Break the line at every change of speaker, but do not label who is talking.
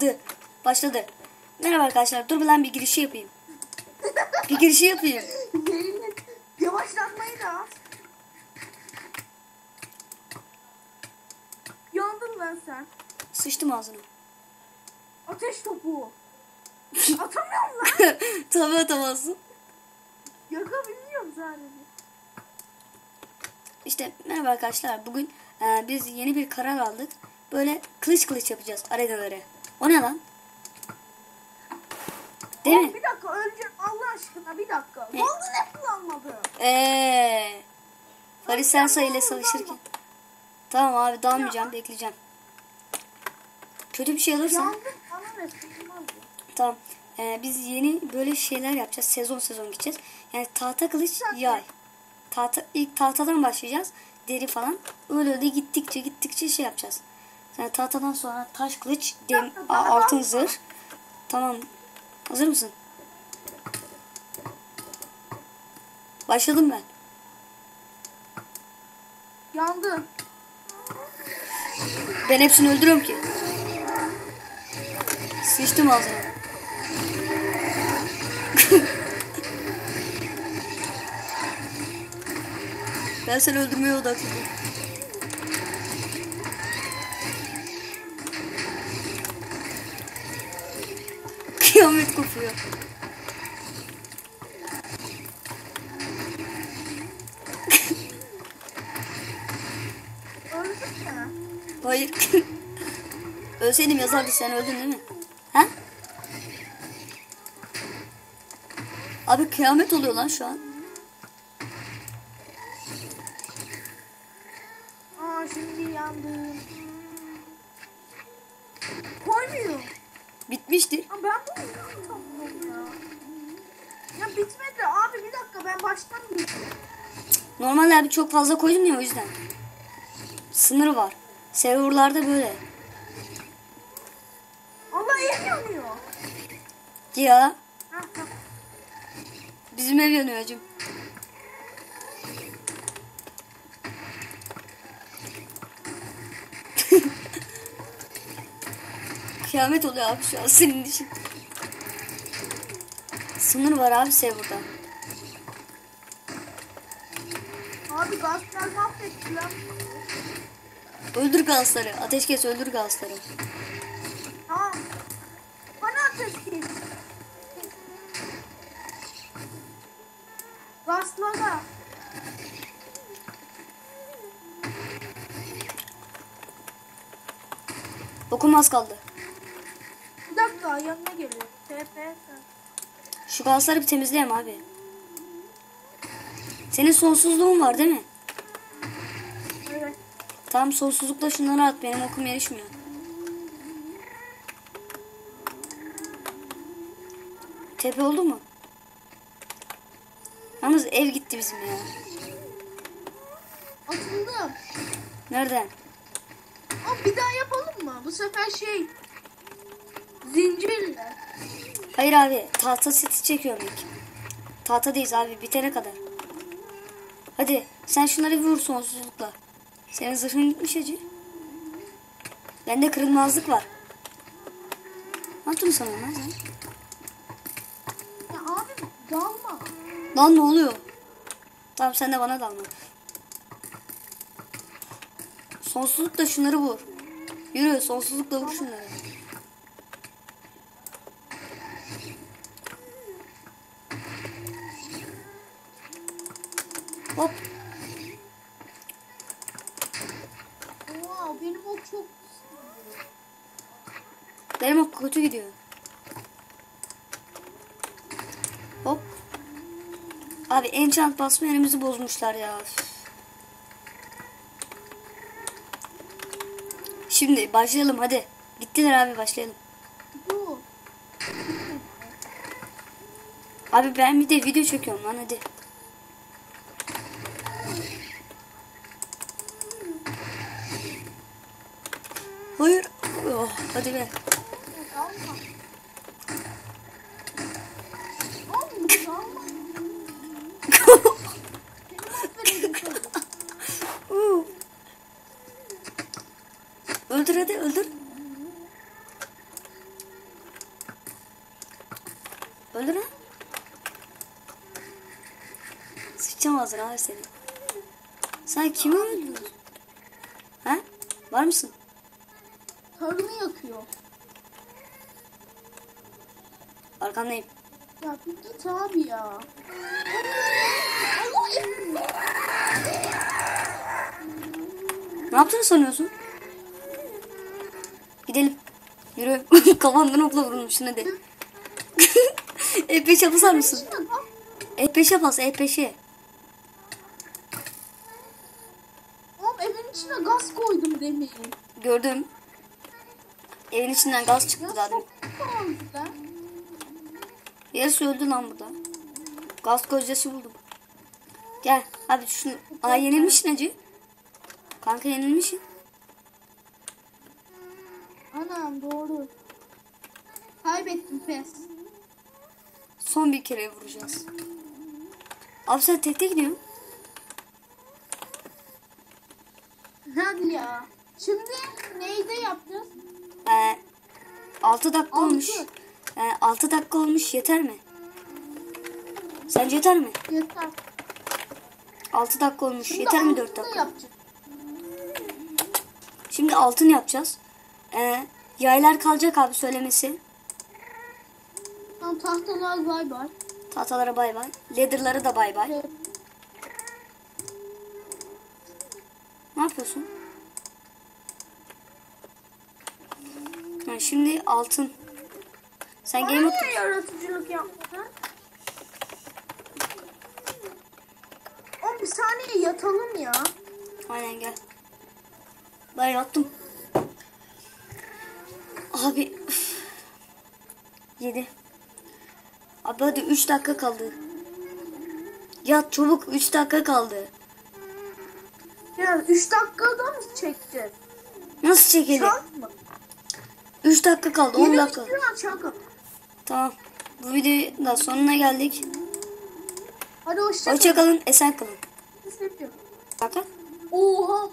Başladı. Başladı. Merhaba arkadaşlar. Dur ben bir girişi yapayım. Bir girişi yapayım.
Yavaşlatmayı da. Yandın lan sen.
Sıçtım ağzına.
Ateş topu. Atamıyorum lan.
Tabii atamazsın.
Yakabiliyorum sadece.
İşte merhaba arkadaşlar. Bugün e, biz yeni bir karar aldık. Böyle kılıç kılıç yapacağız arenaları. O ne lan? Değil
Oğlum
mi?
Bir dakika önce Allah aşkına bir dakika.
Ne?
Vallahi ne kullanmadı?
Eee. Faris Sensa ile savaşırken. Tamam abi dalmayacağım bekleyeceğim. Kötü bir şey olursa tamam. Ee, biz yeni böyle şeyler yapacağız. Sezon sezon gideceğiz. Yani tahta kılıç yay. Tahta, ilk tahtadan başlayacağız. Deri falan. Öyle öyle gittikçe gittikçe şey yapacağız. Yani tahtadan sonra taş kılıç, dem, a- altın zırh. Tamam. Hazır mısın? Başladım ben.
Yandı.
Ben hepsini öldürüyorum ki. Sıçtım ağzına. ben seni öldürmeye odaklıyım. Kıyamet kopuyor. Hayır. Ölseydim yazardı sen öldün değil mi? Ha? Abi kıyamet oluyor lan şu an.
Aa şimdi yandım. Koymuyor.
Bitmiştir.
Aa, ben bunu ya. Ya bitmedi abi bir dakika ben baştan.
Normalde abi çok fazla koydum ya o yüzden. Sınırı var. Serverlarda böyle.
Allah ev yanıyor.
Ya bizim ev yanıyor hacım. Kıyamet oluyor abi şu an senin için. Sınır var abi serverda.
Abi gazlar mahvetti lan.
Öldür gazları. Ateş kes öldür gazları.
Tamam. Bana ateş kes. Gazlara.
Dokunmaz kaldı.
Yanına geliyor. TP.
Şu gazları bir temizleyelim abi. Senin sonsuzluğun var değil mi?
Evet.
Tamam sonsuzlukla şunları at. Benim okum yarışmıyor. Tepe oldu mu? Yalnız ev gitti bizim ya.
Atıldım.
Nereden?
Ama bir daha yapalım mı? Bu sefer şey. Zincirle.
Hayır abi tahta seti çekiyorum ilk. Tahtadayız abi bitene kadar. Hadi sen şunları vur sonsuzlukla. Senin zırhın gitmiş acı. Bende kırılmazlık var. Ne yaptın sana lan sen?
Ya abi dalma.
Lan ne oluyor? Tamam sen de bana dalma. Sonsuzlukla şunları vur. Yürü sonsuzlukla vur şunları. Hop.
Oha benim o çok
Benim o kötü gidiyor. Hop. Abi enchant basma yerimizi bozmuşlar ya. Şimdi başlayalım hadi. Bittiler abi başlayalım. Abi ben bir de video çekiyorum lan hadi. Hayır. Oh, hadi. Uh. öldür hadi öldür. Öldür lan. Sıçacağım ağzına abi seni. Sen kimi öldürdün? Ha? Var mısın?
Tarımı yakıyor.
Arkandayım.
Ya bir git abi ya.
Ne yaptığını sanıyorsun? Gidelim. Yürü. Kafandan okla vurulmuşsun hadi. E5'e basar mısın?
Şuna bak.
E5'e bas E5'e.
Oğlum evin içine gaz koydum demeyin.
Gördüm. Evin içinden gaz çıktı
Ya
zaten.
çok oldu da.
Yarısı öldü lan burada. Gaz gözyaşı buldum. Gel. Abi şunu. Aa yenilmişsin acı. Kanka yenilmişsin.
Anam doğru. Kaybettim pes.
Son bir kere vuracağız. Abi sen tekte gidiyorsun.
Hadi ya. Şimdi neyde yapacağız?
Ee, 6 dakika
Altı.
olmuş. Ee, 6 dakika olmuş yeter mi? Sence yeter mi?
Yeter.
6 dakika olmuş.
Şimdi
yeter mi 4
altını
dakika?
yapacağız.
Şimdi altın yapacağız. Ee, yaylar kalacak abi söylemesi.
Tamam tahtalar bay bay.
Tahtalara bay bay. Leather'lara da bay bay.
Evet.
Ne yapıyorsun? Şimdi altın. Sen game mode
yaratıcılık yapmadın? Oğlum bir saniye yatalım ya.
Aynen gel. Ben yattım. Abi. üf. Yedi. Abi hadi 3 dakika kaldı. Yat çabuk 3 dakika kaldı.
Ya 3 dakikada mı çekeceğiz?
Nasıl çekelim?
Çak mı?
3 dakika kaldı 10
Yeni
dakika. Tamam. Bu videonun da sonuna geldik.
Hadi hoşça
Hoşça kalın, esen kalın.
kal.
Bakın.
Oha